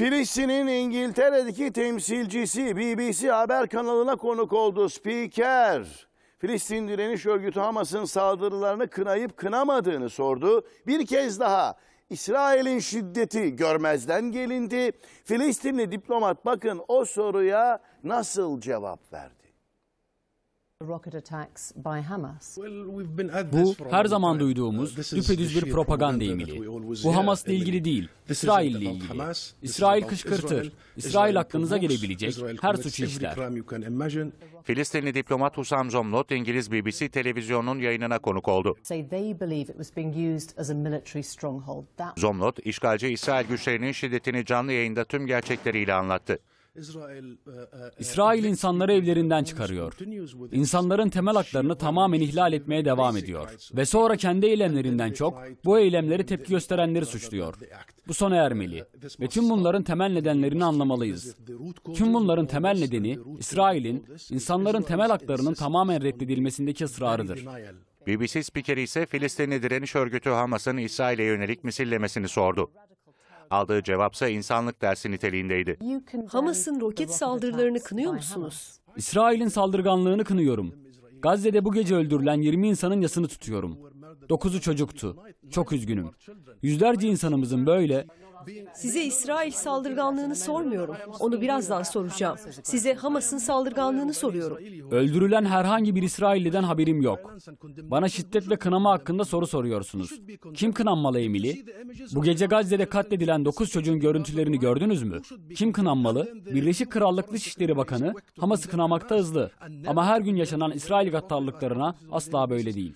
Filistin'in İngiltere'deki temsilcisi BBC haber kanalına konuk oldu spiker. Filistin Direniş Örgütü Hamas'ın saldırılarını kınayıp kınamadığını sordu. Bir kez daha İsrail'in şiddeti görmezden gelindi. Filistinli diplomat bakın o soruya nasıl cevap verdi. Bu her zaman duyduğumuz düpedüz bir propaganda emili. Bu Hamas'la ilgili değil, İsrail'le ilgili. İsrail kışkırtır. İsrail aklınıza gelebilecek her suçu işler. Filistinli diplomat Husam Zomlot İngiliz BBC televizyonunun yayınına konuk oldu. Zomlot, işgalci İsrail güçlerinin şiddetini canlı yayında tüm gerçekleriyle anlattı. İsrail insanları evlerinden çıkarıyor. İnsanların temel haklarını tamamen ihlal etmeye devam ediyor. Ve sonra kendi eylemlerinden çok bu eylemleri tepki gösterenleri suçluyor. Bu sona ermeli. Ve tüm bunların temel nedenlerini anlamalıyız. Tüm bunların temel nedeni İsrail'in insanların temel haklarının tamamen reddedilmesindeki ısrarıdır. BBC spikeri ise Filistinli direniş örgütü Hamas'ın İsrail'e yönelik misillemesini sordu. Aldığı cevapsa insanlık dersi niteliğindeydi. Hamas'ın roket saldırılarını kınıyor musunuz? İsrail'in saldırganlığını kınıyorum. Gazze'de bu gece öldürülen 20 insanın yasını tutuyorum. Dokuzu çocuktu. Çok üzgünüm. Yüzlerce insanımızın böyle Size İsrail saldırganlığını sormuyorum. Onu birazdan soracağım. Size Hamas'ın saldırganlığını soruyorum. öldürülen herhangi bir İsrailli'den haberim yok. Bana şiddet ve kınama hakkında soru soruyorsunuz. Kim kınanmalı Emili? Bu gece Gazze'de katledilen 9 çocuğun görüntülerini gördünüz mü? Kim kınanmalı? Birleşik Krallık Dışişleri Bakanı Hamas'ı kınamakta hızlı. Ama her gün yaşanan İsrail gaddarlıklarına asla böyle değil.